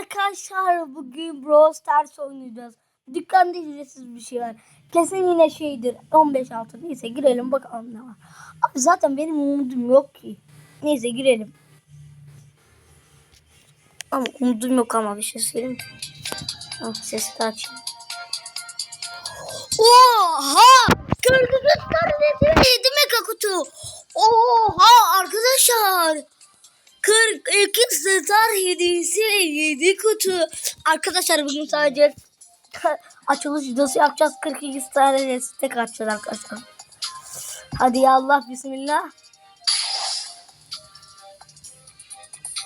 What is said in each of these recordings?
arkadaşlar bugün Brawl Stars oynayacağız. Dükkanda ücretsiz bir şey var. Kesin yine şeydir 15 altı. Neyse girelim bakalım ne var. Abi zaten benim umudum yok ki. Neyse girelim. Ama umudum yok ama bir şey söyleyeyim. Ah, sesi de açayım. Oha! Gördünüz kardeşim. 7 mega kutu. Oha arkadaşlar. 42 star hediyesi 7 kutu. Arkadaşlar bugün sadece açılış videosu yapacağız. 42 star hediyesi tek açacağız arkadaşlar. Hadi ya Allah bismillah.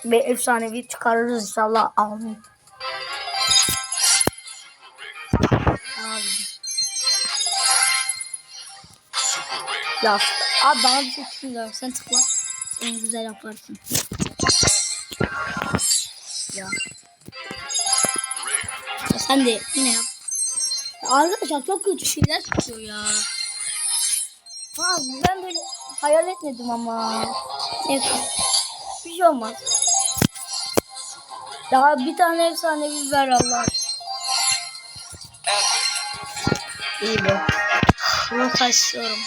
Ve efsanevi çıkarırız inşallah. Amin. Ya abi bana bir şey çıkmıyor. Sen tıkla. En güzel yaparsın. Ya. Ya sen de yine yap. Ya arkadaşlar çok kötü şeyler çıkıyor ya. Ha, ben böyle hayal etmedim ama. Neyse. Bir şey olmaz. Daha bir tane efsanevi ver Allah. İyi bu. Rosa istiyorum.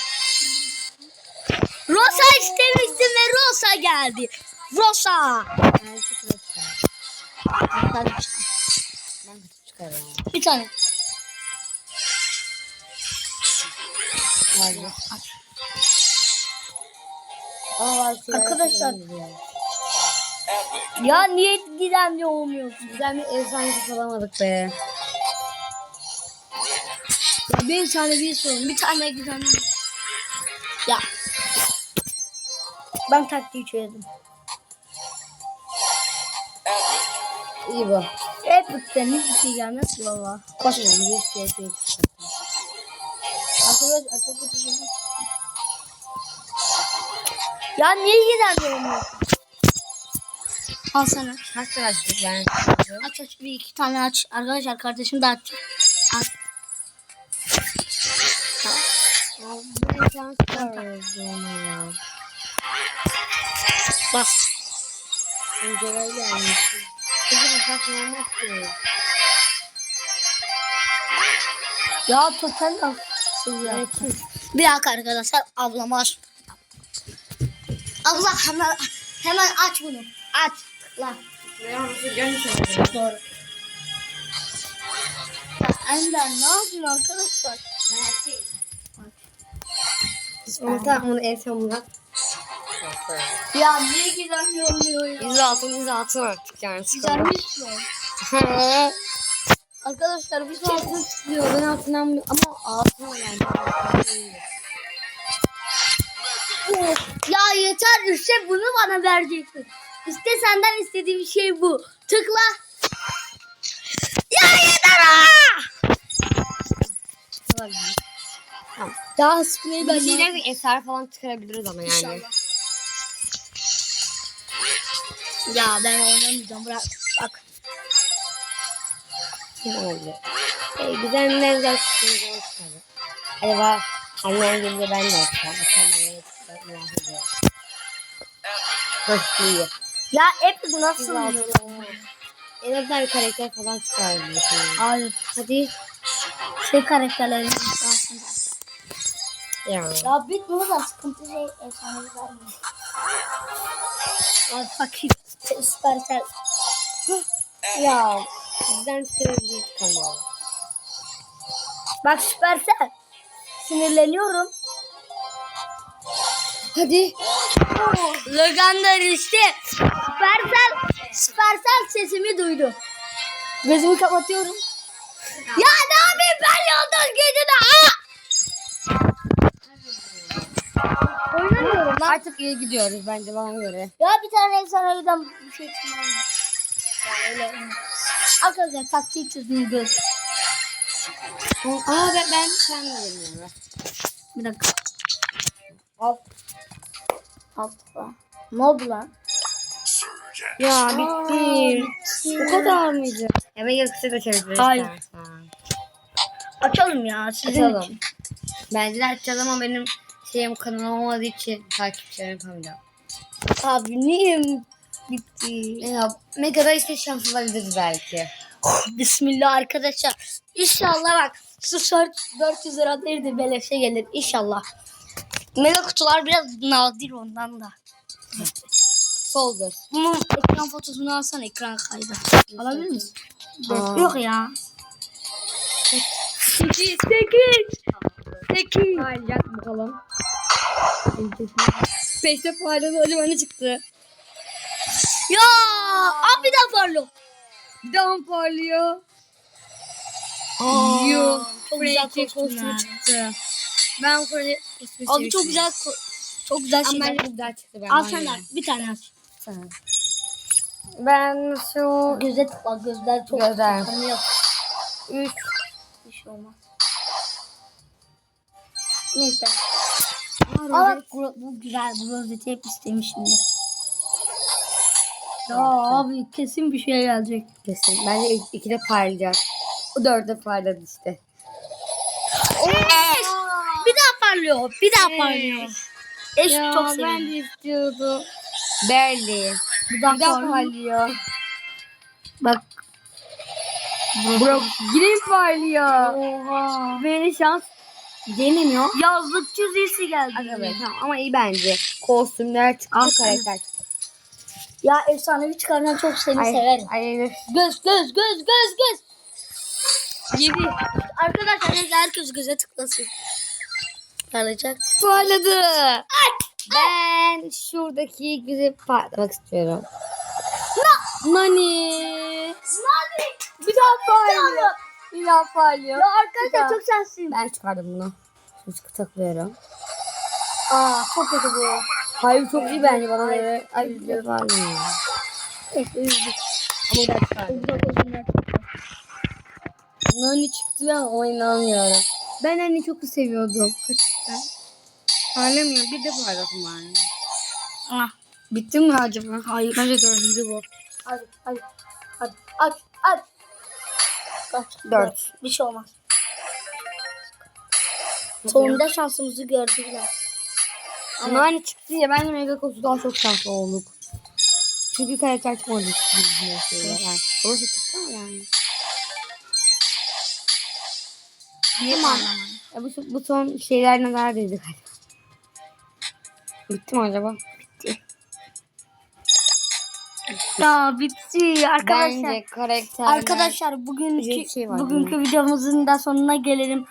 Rosa istemiştim ve Rosa geldi. Rosa. Bir tane. Arkadaşlar. Ya niye gidemli olmuyorsun? Güzel bir efsanesi alamadık be. Ya bir tane bir sorun. Bir tane gidemli. Ya. Ben taktiği çözdüm. İyi bu. Hep bıktım. Hiçbir şey gelmez valla. Koşma. Bir şey şey. Arkadaşlar çok kötü şey. Ya niye gidemli olmuyorsun? Al sana. Kaç tane açtık? Aç aç bir iki tane aç. Arkadaşlar kardeşim de aç. Aç. Bas. Önceler gelmiş. Kızım saçma olmaz ki. Ya total ya? Evet. Bir dakika arkadaşlar ablam aç. Abla hemen hemen aç bunu. Aç. Tıkla. Doğru. Ender ne yapıyorsun arkadaşlar? Onu tamam bunu en son bırak. Ya niye giden yolluyor ya? Yüz altın yüz altın artık yani. Güzelmiş mi? Arkadaşlar bir Altın şey çıkıyor. Ben altından ama altına yani. Ya yeter işte bunu bana vereceksin. İşte senden istediğim şey bu. Tıkla. Ya yeter ha! Daha spreyi ben Bir şeyler eser falan çıkarabiliriz ama yani. İnşallah. Ya ben oynamayacağım bırak. Bak. Olabilir. Ee, güzel bir güzel çıkıyor. Acaba annem gelince ben de yapacağım. Bakalım ben ne çıkacak merak ediyorum. Hıh iyi. Ya hep nasıl yiyor? En azından bir karakter falan çıkarabilir. Hayır. Hadi. Şey karakterlerin aslında. Ya. Ya bit bunu da sıkıntı şey efsane vermiyor. Ay fakir. Süpersel. Ya. Bizden çıkarabilirdik ama. Bak süpersel. Sinirleniyorum. Hadi. Legendar işte. Süpersel. Süpersel sesimi duydu. Gözümü kapatıyorum. Ya ne yapayım ben yıldız gücünü. Aa! Lan. Artık iyi gidiyoruz bence bana göre. Ya bir tane efsaneviden bir şey çıkmıyor. Ya öyle. Arkadaşlar taktiği göz. Aa ben ben sen de bilmiyorum. Bir dakika. Al. Al. Ne oldu lan? Ya bitti. Bu kadar mıydı? Ya ben yoksa da çeviririz. Hayır. Açalım ya sizin Açalım. için. Bence de açacağız ama benim şeyim kanalım olmadığı için takipçilerim yapamayacağım. Abi niye? Bitti. Ya Mega'da işte şans belki. Bismillah arkadaşlar. İnşallah bak şu short 400 lira değil de beleşe gelir inşallah. Mega kutular biraz nadir ondan da. Sol göz. Bunun ekran fotosunu alsana ekran kaydı. Alabilir misin? Aa. Yok ya. 8 8 8 Parlayacak bakalım. Peşte parladı hocam ne çıktı? Ya abi bir daha parlıyor. Bir daha mı parlıyor? Aa, Yok. Çok güzel kostümü çıktı. Ben Freddy kostümü Abi çok güzel çok güzel Ama şeyler. ben güzel çıktı. Ben Al sen de bir tane. Sen. Ben şu Göze tıkla gözler çok kapanıyor. üç Bir şey olmaz. Neyse. Aa, bak bu, bu güzel. Bu rozeti hep istemişimdir. Ya abi kesin bir şey gelecek. kesin. Bence ilk ikide parlayacak. O dörde parladı işte. Eş! Bir daha parlıyor. Bir daha parlıyor. Eş çok seviyorum. de istiyordum. Belli. Bir daha, Bir daha parlıyor. parlıyor. Bak. Bro yine parlıyor? Oha. Beni şans denemiyor. Yazlıkçı dizisi geldi. Evet tamam ama iyi bence. Kostümler çıktı, karakter çıktı. Ya efsanevi çıkaran çok seni Ay, severim. Ay, ay, Göz göz göz göz göz. Yedi. Arkadaşlar herkes göze tıklasın. Alacak. Parladı. Ben şuradaki güzel parlamak istiyorum. Nani. Nani. Bir daha parlıyor. Bir daha parlıyor. Ya arkadaşlar çok şanslıyım. Ben çıkardım bunu. Şimdi takıyorum. Aa çok kötü bu. Hayır çok iyi bence bana göre. Ay bir de parlıyor. Ama çıkardım. Güzel kostümler çıktı. Nani çıktı ama ona inanmıyorum. Ben Nani çok seviyordum. Kaçıktan. Parlamıyor. Bir de parlasın bari. Ah. Bitti mi acaba? Hayır. Bence dördüncü bu. Hadi hadi. Hadi aç aç. Kaç? Dört. Bir şey olmaz. Sonunda şansımızı gördük ya. Ama hani çıktı ya ben de Mega Kosu daha çok şanslı olduk. Çünkü karakter çıkmadı. Yani. Orası çıktı mı yani? Tamam. Ya bu, bu son şeyler neredeydi galiba? Bitti mi acaba? Ya bitti arkadaşlar. Bence karakter. Arkadaşlar bugünkü şey var bugünkü videomuzun da sonuna gelelim.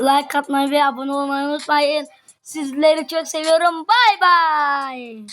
Like atmayı ve abone olmayı unutmayın. Sizleri çok seviyorum. Bay bay.